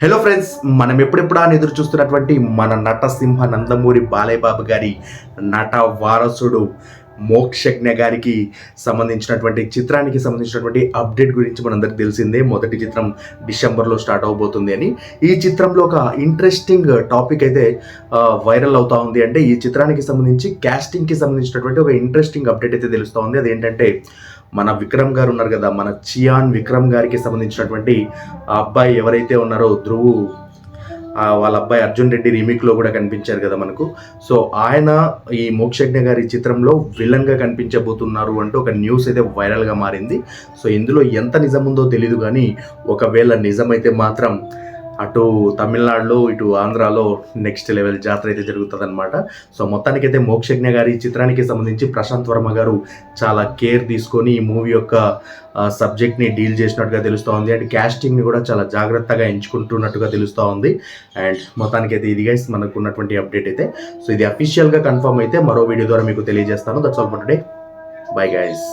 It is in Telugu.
హలో ఫ్రెండ్స్ మనం ఎప్పుడెప్పుడు అని ఎదురు చూస్తున్నటువంటి మన నటసింహ నందమూరి బాలయ్య బాబు గారి నట వారసుడు మోక్షజ్ఞ గారికి సంబంధించినటువంటి చిత్రానికి సంబంధించినటువంటి అప్డేట్ గురించి మనందరికి తెలిసిందే. మొదటి చిత్రం డిసెంబర్లో స్టార్ట్ అవబోతుంది అని. ఈ చిత్రంలో ఒక ఇంట్రెస్టింగ్ టాపిక్ అయితే వైరల్ అవుతా ఉంది. అంటే ఈ చిత్రానికి సంబంధించి క్యాస్టింగ్కి సంబంధించినటువంటి ఒక ఇంట్రెస్టింగ్ అప్డేట్ అయితే తెలుస్తూ ఉంది. అదేంటంటే మన విక్రమ్ గారు ఉన్నారు కదా మన చియాన్ విక్రమ్ గారికి సంబంధించినటువంటి ఆ అబ్బాయి ఎవరైతే ఉన్నారో ధ్రువు వాళ్ళ అబ్బాయి అర్జున్ రెడ్డి రీమిక్లో కూడా కనిపించారు కదా మనకు. సో ఆయన ఈ మోక్షజ్ఞ గారి చిత్రంలో విలన్గా కనిపించబోతున్నారు అంటూ ఒక న్యూస్ అయితే వైరల్గా మారింది. సో ఇందులో ఎంత నిజం ఉందో తెలియదు కానీ ఒకవేళ నిజమైతే మాత్రం అటు తమిళనాడులో ఇటు ఆంధ్రాలో నెక్స్ట్ లెవెల్ జాతర అయితే జరుగుతుంది సో మొత్తానికైతే మోక్షజ్ఞ గారి చిత్రానికి సంబంధించి ప్రశాంత్ వర్మ గారు చాలా కేర్ తీసుకొని ఈ మూవీ యొక్క సబ్జెక్ట్ని డీల్ చేసినట్టుగా తెలుస్తూ ఉంది. అండ్ క్యాస్టింగ్ని కూడా చాలా జాగ్రత్తగా ఎంచుకుంటున్నట్టుగా తెలుస్తూ ఉంది. అండ్ మొత్తానికైతే ఇది గైస్ మనకు ఉన్నటువంటి అప్డేట్ అయితే. సో ఇది అఫీషియల్గా కన్ఫర్మ్ అయితే మరో వీడియో ద్వారా మీకు తెలియజేస్తాను. That's all for today bye guys